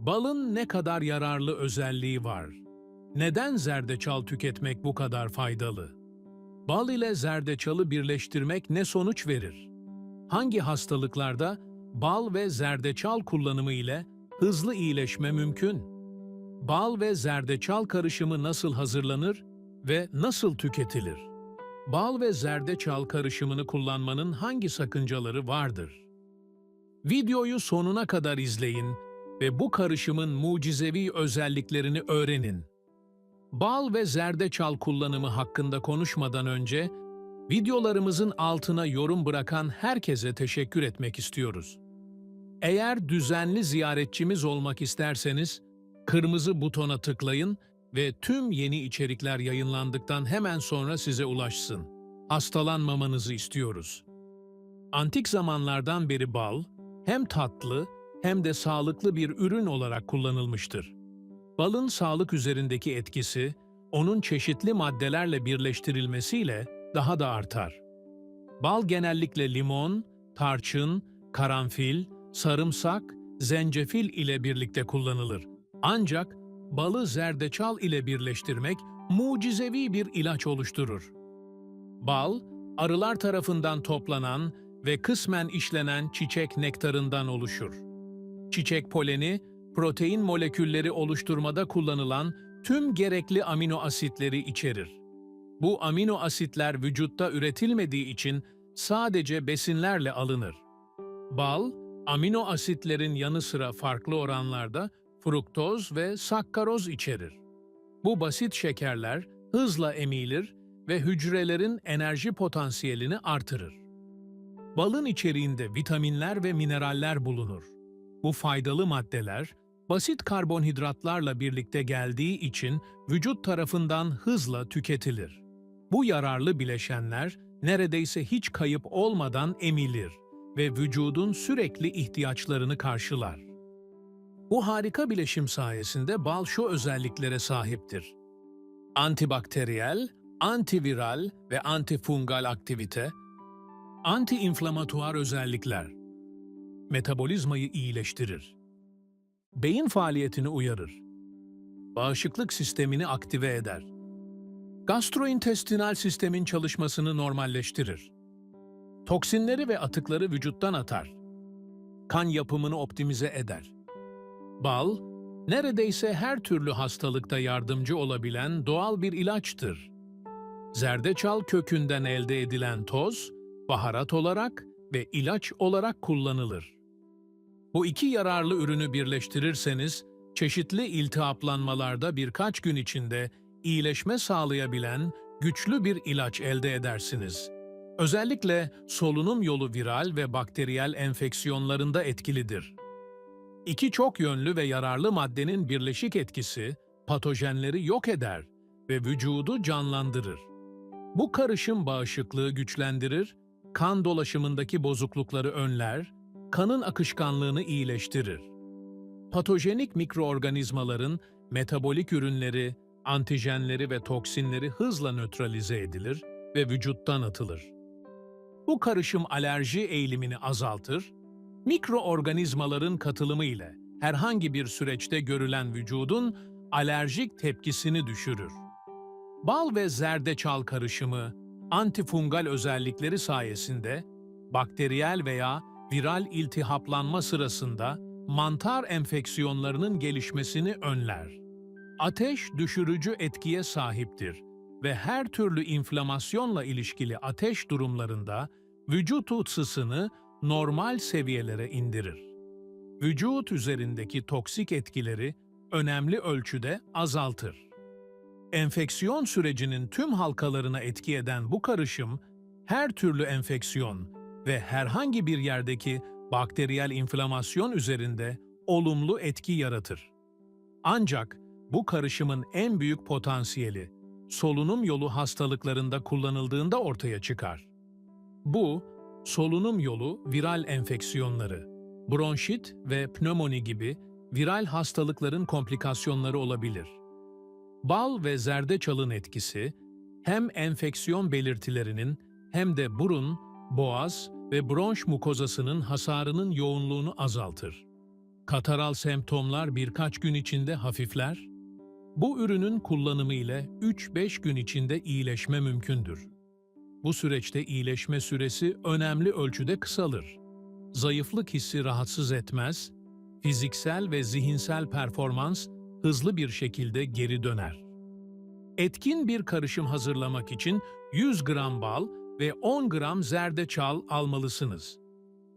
Balın ne kadar yararlı özelliği var? Neden zerdeçal tüketmek bu kadar faydalı? Bal ile zerdeçalı birleştirmek ne sonuç verir? Hangi hastalıklarda bal ve zerdeçal kullanımı ile hızlı iyileşme mümkün? Bal ve zerdeçal karışımı nasıl hazırlanır ve nasıl tüketilir? Bal ve zerdeçal karışımını kullanmanın hangi sakıncaları vardır? Videoyu sonuna kadar izleyin ve bu karışımın mucizevi özelliklerini öğrenin. Bal ve zerdeçal kullanımı hakkında konuşmadan önce, videolarımızın altına yorum bırakan herkese teşekkür etmek istiyoruz. Eğer düzenli ziyaretçimiz olmak isterseniz, kırmızı butona tıklayın ve tüm yeni içerikler yayınlandıktan hemen sonra size ulaşsın. Hastalanmamanızı istiyoruz. Antik zamanlardan beri bal, hem tatlı hem de sağlıklı bir ürün olarak kullanılmıştır. Balın sağlık üzerindeki etkisi, onun çeşitli maddelerle birleştirilmesiyle daha da artar. Bal genellikle limon, tarçın, karanfil, sarımsak, zencefil ile birlikte kullanılır. Ancak balı zerdeçal ile birleştirmek mucizevi bir ilaç oluşturur. Bal, arılar tarafından toplanan ve kısmen işlenen çiçek nektarından oluşur. Çiçek poleni, protein molekülleri oluşturmada kullanılan tüm gerekli amino asitleri içerir. Bu amino asitler vücutta üretilmediği için sadece besinlerle alınır. Bal, amino asitlerin yanı sıra farklı oranlarda fruktoz ve sakkaroz içerir. Bu basit şekerler hızla emilir ve hücrelerin enerji potansiyelini artırır. Balın içeriğinde vitaminler ve mineraller bulunur. Bu faydalı maddeler, basit karbonhidratlarla birlikte geldiği için vücut tarafından hızla tüketilir. Bu yararlı bileşenler neredeyse hiç kayıp olmadan emilir ve vücudun sürekli ihtiyaçlarını karşılar. Bu harika bileşim sayesinde bal şu özelliklere sahiptir. Antibakteriyel, antiviral ve antifungal aktivite, antiinflamatuar özellikler, metabolizmayı iyileştirir, beyin faaliyetini uyarır, bağışıklık sistemini aktive eder, gastrointestinal sistemin çalışmasını normalleştirir, toksinleri ve atıkları vücuttan atar, kan yapımını optimize eder. Bal, neredeyse her türlü hastalıkta yardımcı olabilen doğal bir ilaçtır. Zerdeçal kökünden elde edilen toz, baharat olarak ve ilaç olarak kullanılır. Bu iki yararlı ürünü birleştirirseniz, çeşitli iltihaplanmalarda birkaç gün içinde iyileşme sağlayabilen güçlü bir ilaç elde edersiniz. Özellikle solunum yolu viral ve bakteriyel enfeksiyonlarında etkilidir. İki çok yönlü ve yararlı maddenin birleşik etkisi patojenleri yok eder ve vücudu canlandırır. Bu karışım bağışıklığı güçlendirir, kan dolaşımındaki bozuklukları önler, kanın akışkanlığını iyileştirir. Patojenik mikroorganizmaların metabolik ürünleri, antijenleri ve toksinleri hızla nötralize edilir ve vücuttan atılır. Bu karışım alerji eğilimini azaltır, mikroorganizmaların katılımı ile herhangi bir süreçte görülen vücudun alerjik tepkisini düşürür. Bal ve zerdeçal karışımı, antifungal özellikleri sayesinde bakteriyel veya viral iltihaplanma sırasında mantar enfeksiyonlarının gelişmesini önler. Ateş düşürücü etkiye sahiptir ve her türlü inflamasyonla ilişkili ateş durumlarında vücut ısısını normal seviyelere indirir. Vücut üzerindeki toksik etkileri önemli ölçüde azaltır. Enfeksiyon sürecinin tüm halkalarına etki eden bu karışım, her türlü enfeksiyon ve herhangi bir yerdeki bakteriyel inflamasyon üzerinde olumlu etki yaratır. Ancak bu karışımın en büyük potansiyeli solunum yolu hastalıklarında kullanıldığında ortaya çıkar. Bu, solunum yolu viral enfeksiyonları, bronşit ve pnömoni gibi viral hastalıkların komplikasyonları olabilir. Bal ve zerdeçalın etkisi hem enfeksiyon belirtilerinin hem de burun, boğaz ve bronş mukozasının hasarının yoğunluğunu azaltır. Kataral semptomlar birkaç gün içinde hafifler. Bu ürünün kullanımı ile 3-5 gün içinde iyileşme mümkündür. Bu süreçte iyileşme süresi önemli ölçüde kısalır. Zayıflık hissi rahatsız etmez, fiziksel ve zihinsel performans hızlı bir şekilde geri döner. Etkin bir karışım hazırlamak için 100 gram bal ve 10 gram zerdeçal almalısınız.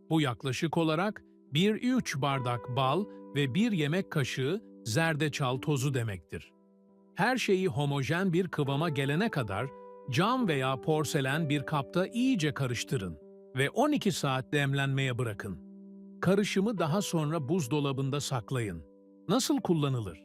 Bu yaklaşık olarak 1-3 bardak bal ve 1 yemek kaşığı zerdeçal tozu demektir. Her şeyi homojen bir kıvama gelene kadar cam veya porselen bir kapta iyice karıştırın ve 12 saat demlenmeye bırakın. Karışımı daha sonra buzdolabında saklayın. Nasıl kullanılır?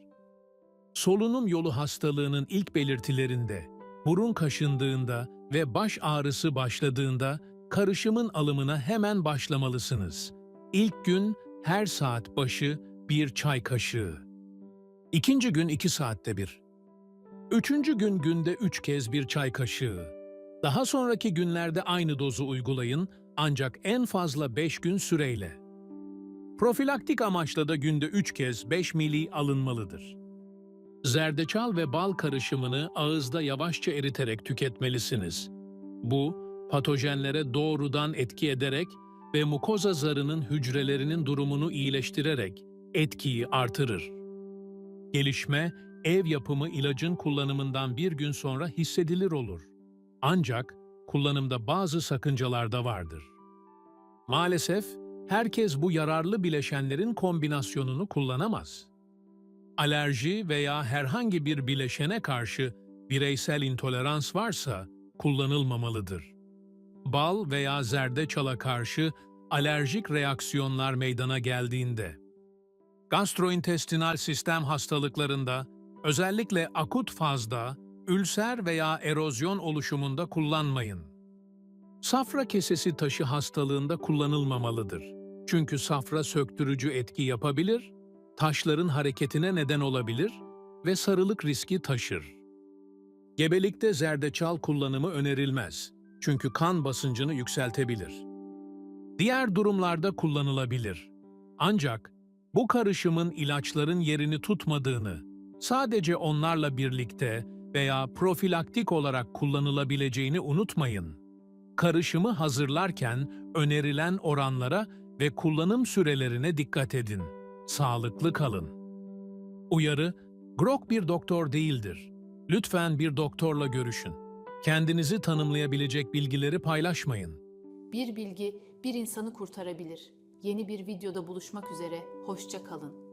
Solunum yolu hastalığının ilk belirtilerinde, burun kaşındığında ve baş ağrısı başladığında karışımın alımına hemen başlamalısınız. İlk gün her saat başı bir çay kaşığı. İkinci gün iki saatte bir. Üçüncü gün günde üç kez bir çay kaşığı. Daha sonraki günlerde aynı dozu uygulayın ancak en fazla beş gün süreyle. Profilaktik amaçla da günde üç kez 5 mili alınmalıdır. Zerdeçal ve bal karışımını ağızda yavaşça eriterek tüketmelisiniz. Bu, patojenlere doğrudan etki ederek ve mukoza zarının hücrelerinin durumunu iyileştirerek etkiyi artırır. Gelişme, ev yapımı ilacın kullanımından bir gün sonra hissedilir olur. Ancak kullanımda bazı sakıncalar da vardır. Maalesef herkes bu yararlı bileşenlerin kombinasyonunu kullanamaz. Alerji veya herhangi bir bileşene karşı bireysel intolerans varsa kullanılmamalıdır. Bal veya zerdeçala karşı alerjik reaksiyonlar meydana geldiğinde, gastrointestinal sistem hastalıklarında, özellikle akut fazda, ülser veya erozyon oluşumunda kullanmayın. Safra kesesi taşı hastalığında kullanılmamalıdır. Çünkü safra söktürücü etki yapabilir, taşların hareketine neden olabilir ve sarılık riski taşır. Gebelikte zerdeçal kullanımı önerilmez. Çünkü kan basıncını yükseltebilir. Diğer durumlarda kullanılabilir. Ancak bu karışımın ilaçların yerini tutmadığını, sadece onlarla birlikte veya profilaktik olarak kullanılabileceğini unutmayın. Karışımı hazırlarken önerilen oranlara ve kullanım sürelerine dikkat edin. Sağlıklı kalın. Uyarı, Grok bir doktor değildir. Lütfen bir doktorla görüşün. Kendinizi tanımlayabilecek bilgileri paylaşmayın. Bir bilgi bir insanı kurtarabilir. Yeni bir videoda buluşmak üzere, hoşça kalın.